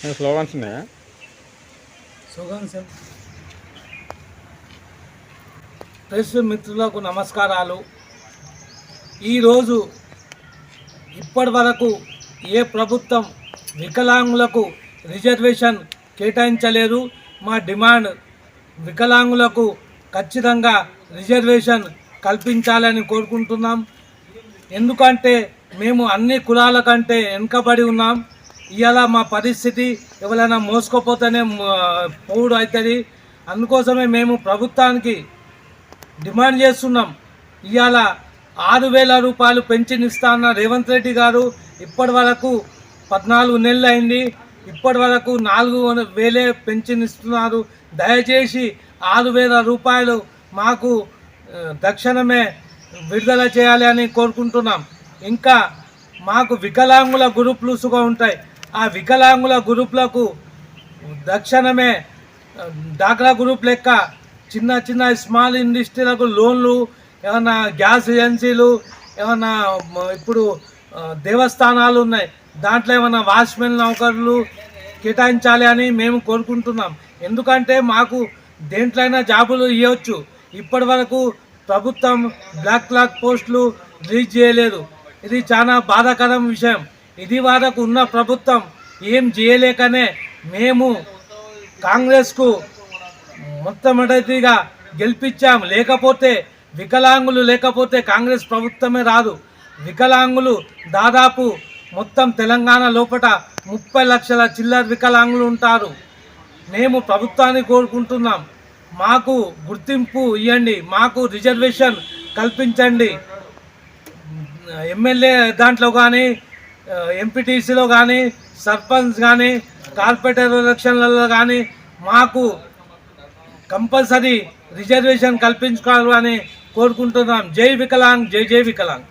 Slogans ఉన్నాయా? Slogans press మిత్రులకు నమస్కారాలు. ఈరోజు ఇప్పటి వరకు ఏ ప్రభుత్వం వికలాంగులకు రిజర్వేషన్ కేటాయించలేదు. మా డిమాండ్ వికలాంగులకు ఖచ్చితంగా రిజర్వేషన్ కల్పించాలని కోరుకుంటున్నాం. ఎందుకంటే మేము అన్ని కులాల కంటే వెనుకబడి ఉన్నాం. ఇవాళ మా పరిస్థితి ఎవరైనా మోసుకోపోతేనే పోవుడు అవుతుంది అందుకోసమే మేము ప్రభుత్వానికి డిమాండ్ చేస్తున్నాం. ఇవాళ ఆరు వేల రూపాయలు పెన్షన్ ఇస్తా అన్న రేవంత్ రెడ్డి గారు ఇప్పటి వరకు పద్నాలుగు నెలలు అయింది. ఇప్పటి వరకు నాలుగు వేలే పెన్షన్ ఇస్తున్నారు దయచేసి ఆరు వేల రూపాయలు మాకు దక్షిణమే తక్షణమే విడుదల చేయాలి అని కోరుకుంటున్నాం. ఇంకా మాకు వికలాంగుల గ్రూపులు సుగా ఉంటాయి. ఆ వికలాంగుల గ్రూపులకు దక్షిణమే డాక్రా గ్రూప్ లెక్క చిన్న చిన్న స్మాల్ ఇండస్ట్రీలకు లోన్లు ఏమన్నా గ్యాస్ ఏజెన్సీలు ఏమన్నా ఇప్పుడు దేవస్థానాలు ఉన్నాయి. దాంట్లో ఏమన్నా వాచ్మెన్ నౌకర్లు కేటాయించాలి అని మేము కోరుకుంటున్నాం. ఎందుకంటే మాకు దేంట్లైనా జాబులు ఇవ్వచ్చు ఇప్పటి వరకు ప్రభుత్వం బ్లాక్ క్లాక్ పోస్టులు రిలీజ్ చేయలేదు. ఇది చాలా బాధాకరం విషయం. ఇది వరకు ఉన్న ప్రభుత్వం ఏం చేయలేకనే మేము కాంగ్రెస్కు మొట్టమొదటిగా గెలిపించాం. లేకపోతే వికలాంగులు లేకపోతే కాంగ్రెస్ ప్రభుత్వమే రాదు. వికలాంగులు దాదాపు మొత్తం తెలంగాణ లోపల ముప్పై లక్షల చిల్లర వికలాంగులు ఉంటారు. మేము ప్రభుత్వాన్ని కోరుకుంటున్నాం. మాకు గుర్తింపు ఇవ్వండి మాకు రిజర్వేషన్ కల్పించండి. ఎమ్మెల్యే దాంట్లో కానీ ఎంపీటీసీలో కానీ సర్పంచ్ కానీ కార్పొరేటర్ ఎలక్షన్లలో కానీ మాకు కంపల్సరీ రిజర్వేషన్ కల్పించుకోవాలని కోరుకుంటున్నాం. జై వికలాంగ్ జై జై వికలాంగ్.